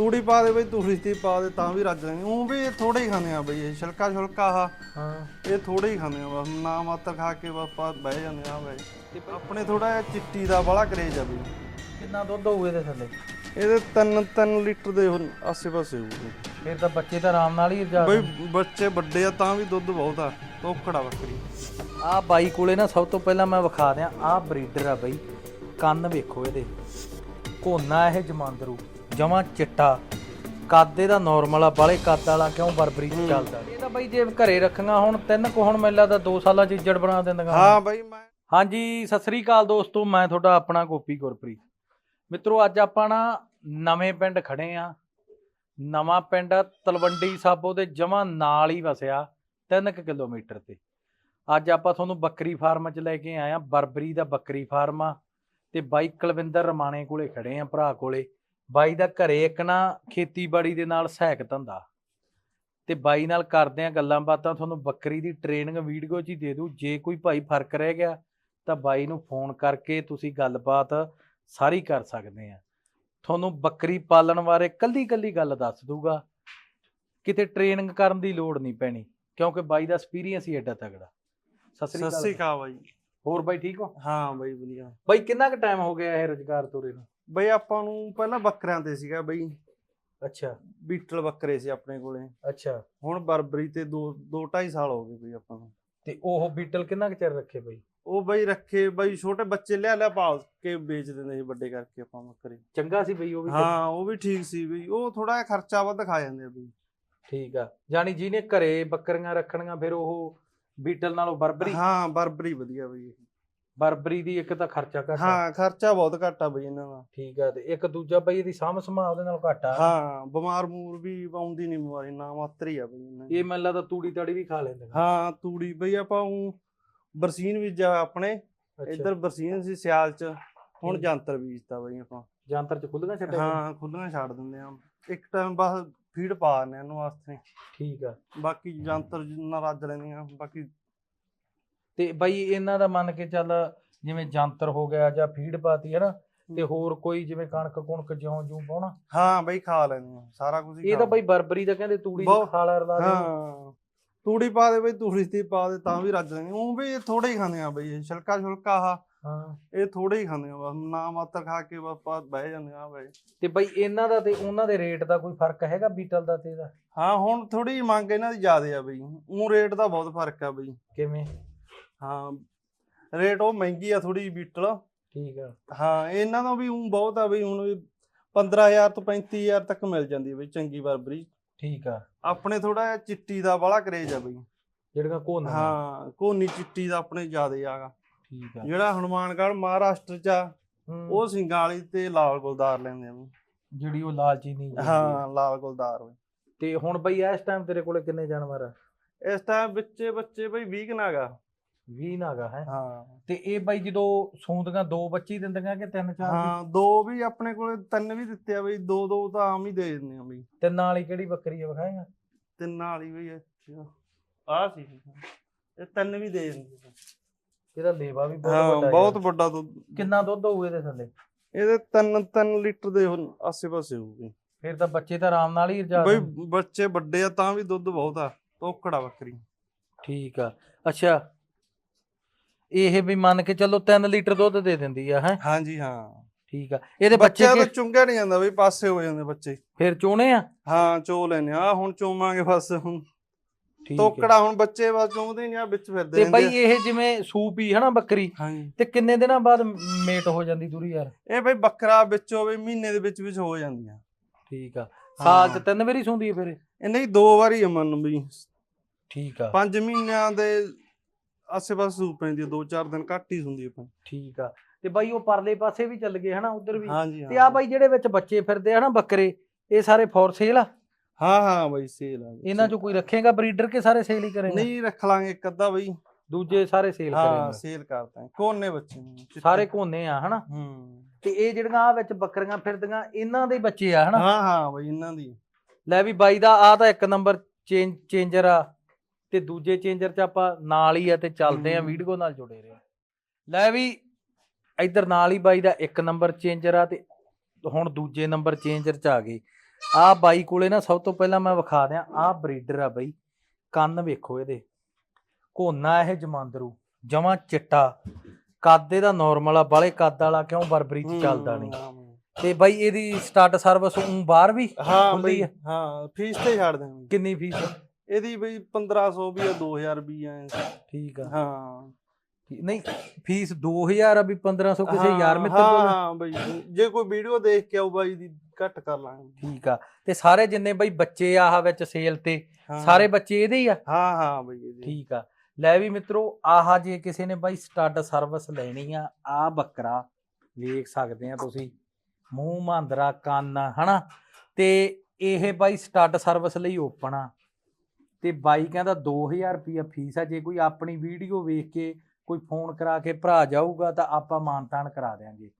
ਤੂੜੀ ਪਾ ਦੇ ਬਈ ਤੂੜੀ ਦੀ ਪਾ ਦੇ ਤਾਂ ਵੀ ਰੱਜ ਲੈਣੀ ਉਹ ਵੀ ਥੋੜੇ ਹੀ ਖਾਂਦੇ ਆ ਬਈ ਇਹ ਛਿਲਕਾ ਛੁਲਕਾ ਹਾਂ। ਇਹ ਥੋੜੇ ਹੀ ਖਾਂਦੇ ਆ ਬਸ ਨਾ ਮਾਤਰ ਖਾ ਕੇ ਬਸ ਪਾ- ਬਹਿ ਜਾਂਦੇ ਆ ਬਈ। ਆਪਣੇ ਥੋੜਾ ਜਿਹਾ ਚਿੱਟੀ ਦਾ ਬੜਾ ਕਰੇਜ ਆ ਬਈ। ਕਿੰਨਾ ਦੁੱਧ ਹੋਊ ਇਹਦੇ ਥੱਲੇ? ਇਹਦੇ 3 3 ਲੀਟਰ ਦੇ ਹੁਣ ਆਸੇ ਪਾਸੇ ਹੋਊਗੇ ਫਿਰ ਤਾਂ ਬੱਚੇ ਤਾਂ ਆਰਾਮ ਨਾਲ ਹੀ ਜਾ ਬਈ ਬੱਚੇ ਵੱਡੇ ਆ ਤਾਂ ਵੀ ਦੁੱਧ ਬਹੁਤ ਆ ਤੋਕੜਾ ਬੱਕਰੀ। ਆ ਬਾਈ ਕੋਲੇ ਨਾ ਸਭ ਤੋਂ ਪਹਿਲਾਂ ਮੈਂ ਵਿਖਾ ਦਿਆਂ ਆ ਬਰੀਡਰ ਆ ਬਈ ਕੰਨ ਵੇਖੋ ਇਹਦੇ। ਕੋਨਾ ਇਹ ਜਮਾਂਦਰੂ। ਜਮਾ ਚਿੱਟਾ। ਕੱਦ ਇਹਦਾ ਨਾਰਮਲ ਆ ਬਾਲੇ ਕੱਦ ਵਾਲਾ ਕਿਉਂ ਬਰਬਰੀ ਚ ਚੱਲਦਾ? ਇਹ ਤਾਂ ਬਈ ਜੇ ਘਰੇ ਰੱਖੀਆਂ ਹੁਣ ਤਿੰਨ ਕੁ ਹੁਣ ਮੈਨੂੰ ਲੱਗਦਾ 2 ਸਾਲਾਂ ਚ ਇੱਜੜ ਬਣਾ ਦਿੰਦੀਆਂ ਹਾਂ ਬਈ ਮੈਂ ਹਾਂਜੀ ਸਤਿ ਸ੍ਰੀ ਅਕਾਲ ਦੋਸਤੋ ਮੈਂ ਤੁਹਾਡਾ ਆਪਣਾ ਗੋਪੀ ਗੁਰਪ੍ਰੀਤ। ਮਿੱਤਰੋ ਅੱਜ ਆਪਾਂ ਨਾ ਨਵੇਂ ਪਿੰਡ ਖੜੇ ਆ। ਨਵਾਂ ਪਿੰਡ ਤਲਵੰਡੀ ਸਾਬੋ ਦੇ ਜਮਾ ਨਾਲ ਹੀ ਵਸਿਆ 3 ਕਿਲੋਮੀਟਰ ਤੇ। ਅੱਜ ਆਪਾਂ ਤੁਹਾਨੂੰ ਬੱਕਰੀ ਫਾਰਮ 'ਚ ਲੈ ਕੇ ਆਏ ਆ ਬਰਬਰੀ ਦਾ ਬੱਕਰੀ ਫਾਰਮ ਆ। ਤੇ ਬਾਈ ਕੁਲਵਿੰਦਰ ਰਮਾਣੇ ਕੋਲੇ ਖੜੇ ਆ ਭਰਾ ਕੋਲੇ। ਬਾਈ ਦਾ ਘਰੇ ਇੱਕ ਨਾ ਖੇਤੀਬਾੜੀ ਦੇ ਨਾਲ ਸਹਾਇਕ ਧੰਦਾ। ਤੇ ਬਾਈ ਨਾਲ ਕਰਦੇ ਆ ਗੱਲਾਂ ਬਾਤਾਂ ਤੁਹਾਨੂੰ ਬੱਕਰੀ ਦੀ ਟ੍ਰੇਨਿੰਗ ਵੀਡੀਓ 'ਚ ਹੀ ਦੇ ਦੂ ਜੇ ਕੋਈ ਭਾਈ ਫ਼ਰਕ ਰਹਿ ਗਿਆ ਤਾਂ ਬਾਈ ਨੂੰ ਫੋਨ ਕਰਕੇ ਤੁਸੀਂ ਗੱਲਬਾਤ ਸਾਰੀ ਕਰ ਸਕਦੇ ਆ ਤੁਹਾਨੂੰ ਬੱਕਰੀ ਪਾਲਣ ਬਾਰੇ ਕੱਲੀ ਕੱਲੀ ਗੱਲ ਦੱਸ ਦੂਗਾ ਕਿਤੇ ਟ੍ਰੇਨਿੰਗ ਕਰਨ ਦੀ ਲੋੜ ਨਹੀਂ ਪੈਣੀ ਕਿਉਂਕਿ ਬਾਈ ਦਾ ਐਕਸਪੀਰੀਅੰਸ ਹੀ ਐਡਾ ਤਗੜਾ ਸਤਿ ਸ੍ਰੀ ਅਕਾਲ ਬਾਈ। ਹੋਰ ਬਾਈ ਠੀਕ ਹੋ? ਹਾਂ ਬਾਈ ਵਧੀਆ। ਬਾਈ ਕਿੰਨਾ ਕੁ ਟਾਈਮ ਹੋ ਗਿਆ ਇਹ ਰੁਜ਼ਗਾਰ ਤੋਰੇ ਨੂੰ? ਬਈ ਆਪਾਂ ਨੂੰ ਪਹਿਲਾਂ ਬੱਕਰਿਆਂ ਤੇ ਸੀਗਾ ਬਈ। ਅੱਛਾ। ਬੀਟਲ ਬੱਕਰੇ ਸੀ ਆਪਣੇ ਕੋਲੇ। ਅੱਛਾ। ਹੁਣ ਬਰਬਰੀ ਤੇ 2 2 2.5 ਸਾਲ ਹੋ ਗਏ ਬਈ ਆਪਾਂ ਨੂੰ। ਤੇ ਉਹ ਬੀਟਲ ਕਿੰਨਾ ਕੁ ਚਿਰ ਰੱਖੇ ਬਾਈ? ਉਹ ਬਈ ਰੱਖੇ ਬਈ ਛੋਟੇ ਬੱਚੇ ਲਿਆ ਲਿਆ ਪਾਲ ਕੇ ਵੇਚ ਦਿੰਦੇ ਸੀ ਵੱਡੇ ਕਰਕੇ ਆਪਾਂ ਬੱਕਰੇ। ਚੰਗਾ ਸੀ ਬਈ ਉਹ ਵੀ ਹਾਂ ਉਹ ਵੀ ਠੀਕ ਸੀ ਬਈ। ਉਹ ਥੋੜਾ ਜਿਹਾ ਖਰਚਾ ਵੱਧ ਖਾ ਜਾਂਦੇ ਆ ਬਈ। ਠੀਕ ਆ। ਜਾਨੀ ਜਿਹਨੇ ਘਰੇ ਬੱਕਰੀਆਂ ਰੱਖਣੀਆਂ ਫਿਰ ਉਹ ਬੀਟਲ ਨਾਲੋਂ ਬਰਬਰੀ। ਹਾਂ ਬਰਬਰੀ ਵਧੀਆ ਬਈ। ਬਰਬਰੀ ਦੀ ਇੱਕ ਤਾਂ ਖਰਚਾ ਘੱਟ ਆ ਹਾਂ ਖਰਚਾ ਬਹੁਤ ਘੱਟ ਆ ਬਈ ਇਹਨਾਂ ਦਾ ਠੀਕ ਆ ਤੇ ਇੱਕ ਦੂਜਾ ਬਈ ਇਹਦੀ ਸਾਂਭ ਸੰਭਾਲ ਉਹਦੇ ਨਾਲ ਘੱਟ ਆ ਹਾਂ ਬਿਮਾਰ ਮੂਰ ਵੀ ਆਉਂਦੀ ਨਹੀਂ ਬਿਮਾਰੀ ਨਾ ਮਾਤਰ ਹੀ ਆ ਬਈ ਇਹਨਾਂ ਦੀ। ਇਹ ਮੈਨੂੰ ਲੱਗਦਾ ਤੂੜੀ ਤਾੜੀ ਵੀ ਖਾ ਲੈਂਦੇ ਨੇ ਹਾਂ ਤੂੜੀ ਬਈ ਆਪਾਂ ਉਹ ਬਰਸੀਨ ਬੀਜਿਆ ਆਪਣੇ ਅੱਛਾ। ਇੱਧਰ ਬਰਸੀਨ ਸੀ ਸਿਆਲ ਚ ਹੁਣ। ਜੰਤਰ ਬੀਜਤਾ ਬਈ ਆਪਾਂ ਜਾਂਤਰ ਚ ਖੁੱਲੀਆਂ ਛੱਡੇ? ਹਾਂ ਖੁੱਲੀਆਂ ਛੱਡ ਦਿੰਦੇ ਆ ਇੱਕ ਟਾਈਮ ਬਸ ਫੀਡ ਪਾ ਦਿੰਦੇ ਆ ਇਹਨੂੰ ਵਾਸਤੇ ਠੀਕ ਆ ਬਾਕੀ ਜੰਤਰ ਜਿੰਨਾ ਰੱਜ ਲੈਂਦੀਆਂ ਬਾਕੀ ਤੇ ਬਈ ਇਹਨਾਂ ਦਾ ਮੰਨ ਕੇ ਚੱਲ ਜਿਵੇਂ ਜਾਂਤਰ ਹੋ ਗਿਆ ਜਾਂ ਫੀਡ ਪਾਤੀ ਹੈ ਨਾ ਤੇ ਹੋਰ ਕੋਈ ਜਿਵੇਂ ਕਣਕ ਕੁਣਕ ਜਿਉਂ ਜੂ ਪਾਉਣਾ? ਹਾਂ ਬਈ ਖਾ ਲੈਂਦੀਆਂ ਸਾਰਾ ਕੁਝ ਇਹ ਤਾਂ ਬਈ ਬਰਬਰੀ ਦਾ ਕਹਿੰਦੇ ਤੂੜੀ ਦੀ ਖਾਲਾ ਰਲਾ ਦੇ। ਹਾਂ ਤੂੜੀ ਪਾ ਦੇ ਬਈ ਤੂੜੀ ਦੀ ਪਾ ਦੇ ਤਾਂ ਵੀ ਰੱਜ ਲੈਂਦੀਆਂ ਉਹ ਵੀ ਥੋੜੇ ਹੀ ਖਾਂਦੇ ਆ ਬਈ ਛਿਲਕਾ ਛੁਲਕਾ ਆ ਹਾਂ। ਇਹ ਥੋੜੇ ਹੀ ਖਾਂਦੇ ਆ ਬਸ ਨਾ ਮਾਤਰ ਖਾ ਕੇ ਬਸ ਬਹਿ ਜਾਂਦੇ ਆ ਬਈ। ਤੇ ਬਈ ਇਹਨਾਂ ਦਾ ਤੇ ਉਹਨਾਂ ਦੇ ਰੇਟ ਦਾ ਕੋਈ ਫ਼ਰਕ ਹੈਗਾ ਬੀਟਲ ਦਾ ਤੇ ਇਹਦਾ? ਹਾਂ ਹੁਣ ਥੋੜੀ ਜਿਹੀ ਮੰਗ ਇਹਨਾਂ ਦੀ ਜ਼ਿਆਦੇ ਆ ਬਈ ਉਹ ਰੇਟ ਦਾ ਬਹੁਤ ਫ਼ਰਕ ਆ ਬਈ। ਕਿਵੇਂ? ਹਾਂ ਰੇਟ ਉਹ ਮਹਿੰਗੀ ਆ ਥੋੜੀ ਬੀਟਲ। ਠੀਕ ਆ। ਹਾਂ ਇਹਨਾਂ ਦਾ ਵੀ ਉਹ ਬਹੁਤ ਆ ਬਈ ਹੁਣ ਵੀ 15000 ਤੋਂ 35000 ਤੱਕ ਮਿਲ ਜਾਂਦੀ ਹੈ ਬਈ ਚੰਗੀ ਬਰਬਰੀ। ਠੀਕ ਆ। ਆਪਣੇ ਥੋੜਾ ਜਿਹਾ ਚਿੱਟੀ ਦਾ ਬੜਾ ਕਰੇਜ ਆ ਬਈ। ਜਿਹੜੀਆਂ ਕੋਨ ਹਾਂ ਕੋਨੀ ਚਿੱਟੀ ਦਾ ਆਪਣੇ ਜ਼ਿਆਦੇ ਆਗਾ। ਠੀਕ ਆ। ਜਿਹੜਾ ਹਨੂਮਾਨਗੜ੍ਹ ਮਹਾਰਾਸ਼ਟਰ ਚ ਆ। ਉਹ ਸਿੰਘਾਂ ਵਾਲੀ ਤੇ ਲਾਲ ਗੁਲਦਾਰ ਲੈਂਦੇ ਆ। ਜਿਹੜੀ ਉਹ ਲਾਲ ਚੀਨੀ ਹਾਂ ਲਾਲ ਗੁਲਦਾਰ ਬਈ। ਤੇ ਹੁਣ ਬਈ ਇਸ ਟਾਈਮ ਤੇਰੇ ਕੋਲੇ ਕਿੰਨੇ ਜਾਨਵਰ ਆ? ਇਸ ਟਾਈਮ ਬੱਚੇ ਬੱਚੇ ਬਈ 20 ਨਾਗਾ 20 ਨਾਗਾ ਹੈ। ਹਾਂ। ਤੇ ਇਹ ਬਈ ਜਦੋਂ ਸੂੰਦੀਆਂ ਦੋ ਬੱਚੀ ਦਿੰਦੀਆਂ ਕਿ ਤਿੰਨ ਚਾਰ ਵੀ? ਹਾਂ ਦੋ ਵੀ ਆਪਣੇ ਕੋਲੇ ਤਿੰਨ ਵੀ ਦਿੱਤੇ ਆ ਬਈ ਦੋ ਦੋ ਤਾਂ ਆਮ ਹੀ ਦੇ ਦਿੰਦੇ ਆ ਬਈ। ਤਿੰਨਾਂ ਵਾਲੀ ਕਿਹੜੀ ਬੱਕਰੀ ਆ ਵਿਖਾਏਗਾ ਤਿੰਨਾਂ ਵਾਲੀ ਬਈ ਅੱਛਾ ਆ। ਸੀ। ਇਹ ਤਿੰਨ ਵੀ ਦੇ ਦਿੰਦੇ ਆ। ਇਹਦਾ ਲੇਵਾ ਵੀ ਬਹੁਤ ਹਾਂ ਵੱਡਾ ਬਹੁਤ ਯਾਰ। ਵੱਡਾ ਦੁੱਧ। ਕਿੰਨਾ ਦੁੱਧ ਹੋਊ ਇਹਦੇ ਥੱਲੇ? ਇਹਦੇ 3 3 ਲੀਟਰ ਦੇ ਹੁਣ ਆਸੇ ਪਾਸੇ ਹੋਊਗੀ। ਫਿਰ ਤਾਂ ਬੱਚੇ ਤਾਂ ਆਰਾਮ ਨਾਲ ਹੀ ਰਜਾ ਬਈ। ਬੱਚੇ ਵੱਡੇ ਆ ਤਾਂ ਵੀ ਦੁੱਧ ਬਹੁਤ ਆ। ਤੋਕੜਾ ਬੱਕਰੀ। ਠੀਕ ਆ। ਅੱਛਾ ਇਹ ਵੀ ਮੰਨ ਕੇ ਚੱਲੋ 3 ਲੀਟਰ ਦੁੱਧ ਦੇ ਦਿੰਦੀ ਆ ਹੈ? ਹਾਂਜੀ ਹਾਂ। ਠੀਕ ਆ। ਇਹਦੇ ਬੱਚੇ ਬੱਚਿਆਂ ਤੋਂ ਕਿ- ਚੁੰਗਿਆ ਨਹੀਂ ਜਾਂਦਾ ਬਈ ਪਾਸੇ ਹੋ ਜਾਂਦੇ ਬੱਚੇ। ਫਿਰ ਚੋਣੇ ਆ? ਹਾਂ ਚੋ ਲੈਨੇ ਆ। ਹੁਣ ਚੋਵਾਂਗੇ ਬਸ ਹੁਣ। ਠੀਕ ਆ। ਤੋਕੜਾ ਹੁਣ ਬੱਚੇ ਬਸ ਚੋਂਦੇ ਨਹੀਂ ਆ ਵਿੱਚ ਫਿਰਦੇ ਤੇ ਬਈ ਰਹਿੰਦੇ ਇਹ ਜਿਵੇਂ ਸੂਪ ਹੀ ਹਨਾ ਬੱਕਰੀ। ਹਾਂਜੀ। ਤੇ ਕਿੰਨੇ ਦਿਨਾਂ ਬਾਅਦ ਮੇਟ ਹੋ ਜਾਂਦੀ ਦੂਰੀ ਯਾਰ? ਇਹ ਬਈ ਬੱਕਰਾ ਵਿੱਚ ਹੋਵੇ ਮਹੀਨੇ ਦੇ ਵਿੱਚ ਵਿੱਚ ਹੋ ਜਾਂਦੀਆਂ। ਠੀਕ ਆ। ਸਾਲ ਚ। ਤਿੰਨ ਵਾਰੀ ਸੌਂਦੀ ਹੈ ਫਿਰ ਇਹ? ਇਹ ਨਹੀਂ ਦੋ ਵਾਰੀ ਅਮਨ ਵੀ ਠੀਕ ਆ। ਪੰਜ ਮਹੀਨਿਆਂ ਦੇ ਆਸੇ ਪਾਸੇ ਸੂਪ ਪੈਂਦੀ ਆ, ਦੋ ਚਾਰ ਦਿਨ ਘੱਟ ਹੀ ਹੁੰਦੀ ਆ ਠੀਕ ਆ। ਤੇ ਬਾਈ ਉਹ ਪਰਲੇ ਪਾਸੇ ਵੀ ਚੱਲ ਗਏ ਹਨਾ ਉਧਰ ਵੀ। ਹਾਂਜੀ ਤੇ ਆ ਬਾਈ ਜਿਹੜੇ ਵਿੱਚ ਬੱਚੇ ਫਿਰਦੇ ਆ ਨਾ ਬੱਕਰੇ ਇਹ ਸਾਰੇ ਫੋਰ ਸੇਲ ਆ? ਹਾਂ ਹਾਂ ਬਈ ਸੇਲ ਆ ਇਹਨਾਂ ਚੋਂ ਕੋਈ ਰੱਖੇਗਾ ਬਰੀਡਰ ਕੇ ਸਾਰੇ ਸੇਲ ਹੀ ਕਰੇਗਾ? ਨਹੀਂ ਰੱਖ ਲਾਂਗੇ ਇੱਕ ਅੱਧਾ ਬਈ। ਦੂਜੇ ਸਾਰੇ ਸੇਲ ਹਾਂ ਕਰੇਗਾ। ਸੇਲ ਕਰਤਾ। ਕੋਨੇ ਬੱਚੇ। ਸਾਰੇ ਕੋਨੇ ਆ ਹਨਾ? ਹੂੰ। ਤੇ ਇਹ ਜਿਹੜੀਆਂ ਆ ਵਿੱਚ ਬੱਕਰੀਆਂ ਫਿਰਦੀਆਂ ਇਹਨਾਂ ਦੇ ਬੱਚੇ ਆ ਹਨਾ? ਹਾਂ ਹਾਂ ਬਈ ਇਹਨਾਂ ਦੀ। ਲੈ ਵੀ ਬਾਈ ਦਾ ਆ ਤਾਂ ਇੱਕ ਨੰਬਰ ਚੇਂਜ ਚੇਂਜਰ ਆ। ਤੇ ਦੂਜੇ ਚੇਂਜਰ ਚ ਆਪਾਂ ਨਾਲ ਹੀ ਆ ਤੇ ਚੱਲਦੇ ਆ। ਵੀਡੀਓ ਨਾਲ ਜੁੜੇ ਰਹੋ। ਲੈ ਵੀ ਇੱਧਰ ਨਾਲ ਹੀ ਬਾਈ ਦਾ ਇੱਕ ਨੰਬਰ ਚੇਂਜਰ ਆ ਤੇ ਹੁਣ ਦੂਜੇ ਨੰਬਰ ਚੇਂਜਰ ਚ ਆ ਗਏ। ਆ ਬਾਈ ਕੋਲੇ ਨਾ ਸਭ ਤੋਂ ਪਹਿਲਾਂ ਮੈਂ ਵਿਖਾ ਦਿਆਂ ਆ ਬਰੀਡਰ ਆ ਬਈ। ਕੰਨ ਵੇਖੋ ਇਹਦੇ। ਕੋਨਾ ਇਹ ਜਮਾਂਦਰੂ ਜਮਾ ਚਿੱਟਾ। ਕੱਦ ਇਹਦਾ ਨਾਰਮਲ ਆ ਬਾਲੇ ਕੱਦ ਵਾਲਾ ਕਿਉਂ ਬਰਬਰੀ ਚ ਚੱਲਦਾ ਨਹੀਂ। ਤੇ ਬਾਈ ਇਹਦੀ ਸਟਾਰਟ ਸਰਵਿਸ ਉਂ ਬਾਹਰ ਵੀ ਹਾਂ ਬਈ? ਹਾਂ ਫੀਸ ਤੇ ਛੱਡ ਦੇਵਾਂਗੇ ਕਿੰਨੀ ਫੀਸ ਇਹਦੀ ਬਈ 1500 ਵੀ ਆ 2000 ਵੀ ਆ। ਠੀਕ ਆ। ਹਾਂ। ਨਹੀਂ ਫੀਸ 2000 ਆ ਵੀ 1500 ਕਿਸੇ ਯਾਰ ਮਿੱਤਰ ਕੋਲ? ਹਾਂ ਬਈ ਜੇ ਕੋਈ ਵੀਡੀਓ ਦੇਖ ਕੇ ਆਉ ਬਾਈ ਦੀ ਘੱਟ ਕਰ ਲਾਂਗੇ। ਠੀਕ ਆ। ਤੇ ਸਾਰੇ ਜਿੰਨੇ ਬਈ ਬੱਚੇ ਆਹ ਵਿੱਚ ਸੇਲ ਤੇ। ਸਾਰੇ ਬੱਚੇ ਇਹਦੇ ਹੀ ਆ? ਹਾਂ ਹਾਂ ਬਈ ਇਹਦੀ ਠੀਕ ਆ। ਲੈ ਵੀ ਮਿੱਤਰੋ ਆਹ ਜੇ ਕਿਸੇ ਨੇ ਬਾਈ ਸਟੱਡ ਸਰਵਿਸ ਲੈਣੀ ਆ ਆ ਬੱਕਰਾ ਵੇਖ ਸਕਦੇ ਆ ਤੁਸੀਂ। ਮੂੰਹ ਮਾਂਦਰਾ ਕੰਨ ਹਨਾ? ਤੇ ਇਹ ਬਾਈ ਸਟੱਡ ਸਰਵਿਸ ਲਈ ਓਪਨ ਆ। ਤੇ ਬਾਈ ਕਹਿੰਦਾ 2000 ਰੁਪਿਆ ਫੀਸ ਆ, ਜੇ ਕੋਈ ਆਪਣੀ ਵੀਡੀਓ ਵੇਖ ਕੇ ਕੋਈ ਫੋਨ ਕਰਾ ਕੇ ਭਰਾ ਜਾਊਗਾ ਤਾਂ ਆਪਾਂ ਮਾਨਤਾਨ ਕਰਾ ਦਿਆਂਗੇ।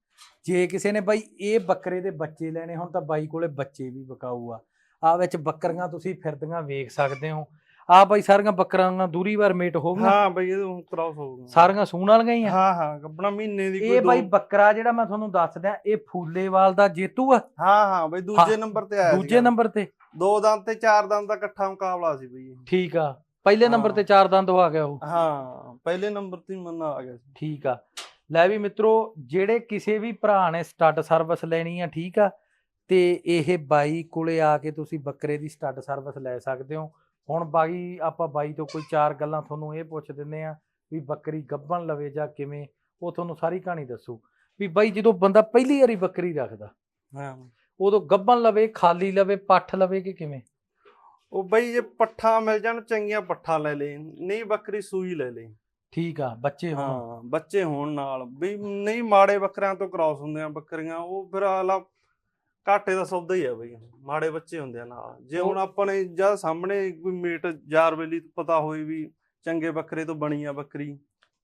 ਜੇ ਕਿਸੇ ਨੇ ਬਾਈ ਇਹ ਬੱਕਰੇ ਦੇ ਬੱਚੇ ਲੈਣੇ ਹੁਣ ਤਾਂ ਬਾਈ ਕੋਲੇ ਬੱਚੇ ਵੀ ਵਿਕਾਊ ਆ। ਆ ਵਿੱਚ ਬੱਕਰੀਆਂ ਤੁਸੀਂ ਫਿਰਦੀਆਂ ਵੇਖ ਸਕਦੇ ਹੋ। ਆ ਬਾਈ ਸਾਰੀਆਂ ਬੱਕਰਾਂ ਦੂਰੀ ਵਾਰ ਮੇਟ ਹੋ ਗਈਆਂ। ਹਾਂ ਬਈ ਇਹ ਹੁਣ ਕ੍ਰਾਸ ਹੋ ਗਿਆ ਸਾਰੀਆਂ ਸੂਣ ਵਾਲੀਆਂ ਹੀ ਆ। ਹਾਂ ਹਾਂ ਕੱਪਣਾ ਮਹੀਨੇ ਦੀ ਕੋਈ ਇਹ ਬਾਈ ਬੱਕਰਾ ਜਿਹੜਾ ਮੈਂ ਤੁਹਾਨੂੰ ਦੱਸ ਦਿਆਂ ਇਹ ਫੂਲੇਵਾਲ ਦਾ ਜੇਤੂ ਆ। ਹਾਂ ਹਾਂ ਬਈ ਦੂਜੇ ਹਾਂ, ਨੰਬਰ ਤੇ ਆਇਆ ਦੂਜੇ ਸੀਗਾ। ਨੰਬਰ ਤੇ। ਦੋ ਦੰਦ ਤੇ ਚਾਰ ਦੰਦ ਦਾ ਇਕੱਠਾ ਮੁਕਾਬਲਾ ਸੀ ਬਈ ਇਹ। ਠੀਕ ਆ। ਪਹਿਲੇ ਨੰਬਰ ਹਾਂ। ਤੇ ਚਾਰ ਦੰਦ ਆ ਗਿਆ ਉਹ। ਹਾਂ ਪਹਿਲੇ ਨੰਬਰ ਤੇ ਮੰਨਾ ਆ ਗਿਆ ਸੀ। ਠੀਕ ਆ। ਲੈ ਵੀ ਮਿੱਤਰੋ ਜਿਹੜੇ ਕਿਸੇ ਵੀ ਭਰਾ ਨੇ ਸਟੱਡ ਸਰਵਿਸ ਲੈਣੀ ਆ ਠੀਕ ਆ ਤੇ ਇਹ ਬਾਈ ਕੋਲੇ ਆ ਕੇ ਤੁਸੀਂ ਬੱਕਰੇ ਦੀ ਸਟੱਡ ਸਰਵਿਸ ਲੈ ਸਕਦੇ ਹੋ। ਹੁਣ ਬਾਈ ਆਪਾਂ ਬਾਈ ਤੋਂ ਕੋਈ ਚਾਰ ਗੱਲਾਂ ਤੁਹਾਨੂੰ ਇਹ ਪੁੱਛ ਦਿੰਨੇ ਆ ਵੀ ਬੱਕਰੀ ਗੱਭਣ ਲਵੇ ਜਾਂ ਕਿਵੇਂ ਉਹ ਤੁਹਾਨੂੰ ਸਾਰੀ ਕਹਾਣੀ ਦੱਸੂ। ਵੀ ਬਾਈ ਜਦੋਂ ਬੰਦਾ ਪਹਿਲੀ ਵਾਰੀ ਬੱਕਰੀ ਰੱਖਦਾ ਹਾਂ। ਉਦੋਂ ਗੱਭਣ ਲਵੇ ਖਾਲੀ ਲਵੇ ਪੱਠ ਲਵੇ ਕਿ ਕਿਵੇਂ? ਉਹ ਬਈ ਜੇ ਪੱਠਾ ਮਿਲ ਜਾਣ ਚੰਗੀਆਂ ਪੱਠਾ ਲੈ ਲੈ ਨਹੀਂ ਬੱਕਰੀ ਸੂਈ ਲੈ ਲੈ ਠੀਕ ਆ ਬੱਚੇ ਹੋਣ। ਹਾਂ ਬੱਚੇ ਹੋਣ ਨਾਲ। ਵੀ ਨਹੀਂ ਮਾੜੇ ਬੱਕਰਿਆਂ ਤੋਂ ਕ੍ਰਾਸ ਹੁੰਦੇ ਆ ਬੱਕਰੀਆਂ ਉਹ ਫਿਰ ਆਲਾ ਘਾਟੇ ਦਾ ਸੌਦਾ ਹੀ ਆ ਬਈ ਮਾੜੇ ਬੱਚੇ ਹੁੰਦੇ ਆ ਨਾਲ। ਜੇ ਹੁਣ ਆਪਣੇ ਜਾਂ ਸਾਹਮਣੇ ਕੋਈ ਮੀਟ ਜਾਰ ਵੇਲੀ ਪਤਾ ਹੋਈ ਵੀ ਚੰਗੇ ਬੱਕਰੇ ਤੋਂ ਬਣੀ ਆ ਬੱਕਰੀ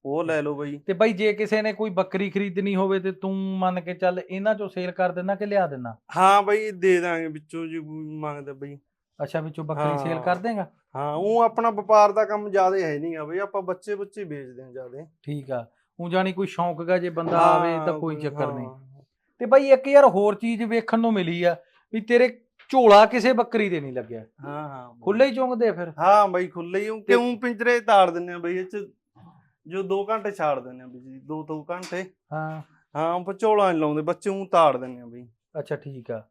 ਉਹ ਲੈ ਲਓ ਬਈ। ਤੇ ਬਾਈ ਜੇ ਕਿਸੇ ਨੇ ਕੋਈ ਬੱਕਰੀ ਖਰੀਦਣੀ ਹੋਵੇ ਤੇ ਤੂੰ ਮੰਨ ਕੇ ਚੱਲ ਇਹਨਾਂ ਚੋਂ ਸੇਲ ਕਰ ਦਿੰਦਾ ਕਿ ਲਿਆ ਦਿੰਦਾ? ਹਾਂ ਬਈ ਦੇ ਦਾਂਗੇ ਵਿੱਚੋਂ ਜੀ ਮੰਗਦਾ ਬਈ। ਅੱਛਾ ਵਿੱਚੋਂ ਬੱਕਰੀ ਸੇਲ ਹਾਂ। ਕਰ ਦੇਗਾ? ਹਾਂ ਉਹ ਆਪਣਾ ਵਪਾਰ ਦਾ ਕੰਮ ਜ਼ਿਆਦਾ ਹੈ ਨਹੀਂਗਾ ਬਈ ਆਪਾਂ ਬੱਚੇ ਬੱਚੇ ਵੇਚਦੇ ਆ ਜ਼ਿਆਦਾ। ਠੀਕ ਆ ਉਹ ਜਾਨੀ ਕੋਈ ਸ਼ੌਂਕ ਗਾ ਜੇ ਬੰਦਾ ਆਵੇ ਤਾਂ ਹਾਂ, ਕੋਈ ਚੱਕਰ ਨਹੀਂ। ਹਾਂ। ਤੇ ਬਾਈ ਇੱਕ ਯਾਰ ਹੋਰ ਚੀਜ਼ ਵੇਖਣ ਨੂੰ ਮਿਲੀ ਆ ਵੀ ਤੇਰੇ ਝੋਲਾ ਕਿਸੇ ਬੱਕਰੀ ਦੇ ਨਹੀਂ ਲੱਗਿਆ। ਹਾਂ ਹਾਂ ਬਈ। ਖੁੱਲੇ ਹੀ ਚੁੰਗਦੇ ਆ ਫਿਰ। ਹਾਂ ਬਈ ਖੁੱਲੇ ਹੀ ਕਿਉਂ ਪਿੰਜਰੇ ਤਾੜ ਦਿੰਨੇ ਆ ਬਈ ਇਹ ਚ ਜੋ 2 ਘੰਟੇ ਛਾੜ ਦਿੰਨੇ ਆ ਬਈ ਜੀ 2 2 ਘੰਟੇ। ਹਾਂ। ਹਾਂ ਪਚੋਲਾ ਨਹੀਂ ਲਾਉਂਦੇ ਬੱਚੇ ਉਹ ਤਾੜ ਦਿੰਨੇ ਆ ਬਈ। ਅੱਛਾ ਠੀਕ ਆ।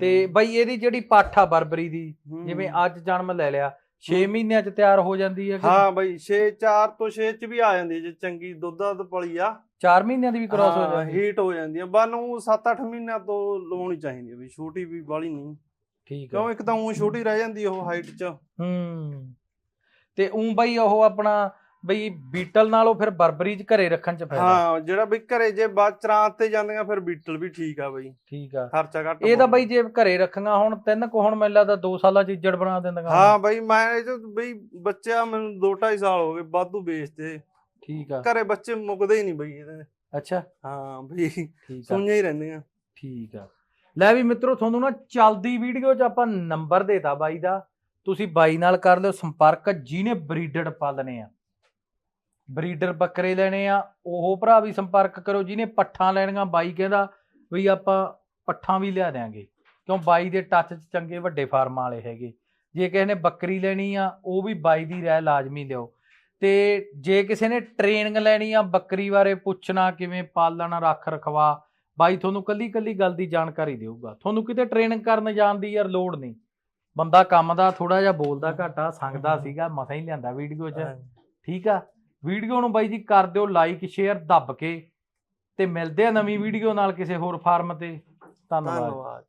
ਤੇ ਬਾਈ ਇਹਦੀ ਜਿਹੜੀ ਪਾਠ ਬਰਬਰੀ ਦੀ। ਜਿਵੇਂ ਅੱਜ ਜਨਮ ਲੈ ਲਿਆ 6 ਮਹੀਨਿਆਂ ਚ ਤਿਆਰ ਹੋ ਜਾਂਦੀ ਹੈ ਕਿ ਹਾਂ ਬਈ 6 4 ਤੋਂ 6 ਚ ਵੀ ਆ ਜਾਂਦੀ ਹੈ ਜੇ ਚੰਗੀ ਦੁੱਧ ਦੁੱਧ ਪਲੀ ਆ 4 ਮਹੀਨਿਆਂ ਦੀ ਵੀ ਕ੍ਰਾਸ ਹੋ ਹਾਂ, ਜਾਂਦੀ ਹੈ? ਹੀਟ ਹੋ ਜਾਂਦੀ ਆ ਬਨ ਉਹ 7 8 ਮਹੀਨਿਆਂ ਤੋਂ ਲਾਉਣੀ ਚਾਹੀਦੀ ਹੈ ਵੀ ਛੋਟੀ ਵੀ ਬਾਲੀ ਨਹੀਂ। ਠੀਕ ਆ ਕਿਉਂ ਇੱਕ ਤਾਂ ਉਹ ਛੋਟੀ ਰਹਿ ਜਾਂਦੀ ਉਹ ਹਾਈਟ ਚ। ਹੂੰ। ਤੇ ਉਂ ਬਾਈ ਉਹ ਆਪਣਾ ਬਈ ਬੀਟਲ ਨਾਲੋਂ ਫਿਰ ਬਰਬਰੀ ਚ ਘਰੇ ਰੱਖਣ ਚ ਫਾਇਦਾ। ਹਾਂ ਜਿਹੜਾ ਬਈ ਘਰੇ ਜੇ ਬਾਅਦ ਚਰਾਂਤ ਤੇ ਜਾਂਦੀਆਂ ਫਿਰ ਬੀਟਲ ਵੀ ਠੀਕ ਆ ਬਈ। ਠੀਕ ਆ। ਖਰਚਾ ਘੱਟ ਇਹ ਤਾਂ। ਬਾਈ ਜੇ ਘਰੇ ਰੱਖੀਆਂ ਹੁਣ ਤਿੰਨ ਕੁ ਹੁਣ ਮੈਨੂੰ ਲੱਗਦਾ 2 ਸਾਲਾਂ ਚ ਇੱਜੜ ਬਣਾ ਦਿੰਦੀਆਂ ਹਾਂ ਬਈ ਮੈਂ ਇਹ ਚ ਬਈ ਬੱਚਾ ਮੈਨੂੰ 2 2.5 ਸਾਲ ਹੋ ਗਏ ਵਾਧੂ ਵੇਚਦੇ। ਠੀਕ ਆ। ਘਰੇ ਬੱਚੇ ਮੁੱਕਦੇ ਹੀ ਨਹੀਂ ਬਈ ਇਹਦੇ। ਅੱਛਾ। ਹਾਂ ਬਈ ਸੁਣੀਆਂ ਹੀ ਰਹਿੰਦੀਆਂ। ਠੀਕ ਆ। ਲੈ ਵੀ ਮਿੱਤਰੋ ਤੁਹਾਨੂੰ ਨਾ ਚੱਲਦੀ ਵੀਡੀਓ 'ਚ ਆਪਾਂ ਨੰਬਰ ਦੇਤਾ ਬਾਈ ਦਾ। ਤੁਸੀਂ ਬਾਈ ਨਾਲ ਕਰ ਲਿਓ ਸੰਪਰਕ ਜਿਹਨੇ ਬਰੀਡਡ ਪਾਲਣੇ ਆ। ਬਰੀਡਰ ਬੱਕਰੇ ਲੈਣੇ ਆ ਉਹ ਭਰਾ ਵੀ ਸੰਪਰਕ ਕਰੋ ਜਿਹਨੇ ਪੱਠਾਂ ਲੈਣੀਆਂ ਬਾਈ ਕਹਿੰਦਾ ਵੀ ਆਪਾਂ ਪੱਠਾਂ ਵੀ ਲਿਆ ਦਿਆਂਗੇ। ਕਿਉਂ ਬਾਈ ਦੇ ਟੱਚ 'ਚ ਚੰਗੇ ਵੱਡੇ ਫਾਰਮਾਂ ਵਾਲੇ ਹੈਗੇ। ਜੇ ਕਿਸੇ ਨੇ ਬੱਕਰੀ ਲੈਣੀ ਆ ਉਹ ਵੀ ਬਾਈ ਦੀ ਰਾਏ ਲਾਜ਼ਮੀ ਲਿਓ ਤੇ ਜੇ ਕਿਸੇ ਨੇ ਟ੍ਰੇਨਿੰਗ ਲੈਣੀ ਆ ਬੱਕਰੀ ਬਾਰੇ ਪੁੱਛਣਾ ਕਿਵੇਂ ਪਾਲਣਾ ਰੱਖ ਰਖਵਾ ਬਾਈ ਤੁਹਾਨੂੰ ਕੱਲੀ ਕੱਲੀ ਗੱਲ ਦੀ ਜਾਣਕਾਰੀ ਦੇਊਗਾ। ਤੁਹਾਨੂੰ ਕਿਤੇ ਟ੍ਰੇਨਿੰਗ ਕਰਨ ਜਾਣ ਦੀ ਯਾਰ ਲੋੜ ਨਹੀਂ। ਬੰਦਾ ਕੰਮ ਦਾ ਥੋੜਾ ਜਿਹਾ ਬੋਲਦਾ ਘਾਟਾ ਸੰਗਦਾ ਸੀਗਾ ਮਸਾਂ ਹੀ ਲਿਆਂਦਾ ਵੀਡੀਓ 'ਚ। ਠੀਕ ਆ? ਵੀਡੀਓ ਨੂੰ ਬਾਈ ਜੀ ਕਰ ਦਿਓ ਲਾਈਕ ਸ਼ੇਅਰ ਦੱਬ ਕੇ ਤੇ ਮਿਲਦੇ ਆ ਨਵੀਂ ਵੀਡੀਓ ਨਾਲ ਕਿਸੇ ਹੋਰ ਫਾਰਮ ਤੇ। ਧੰਨਵਾਦ।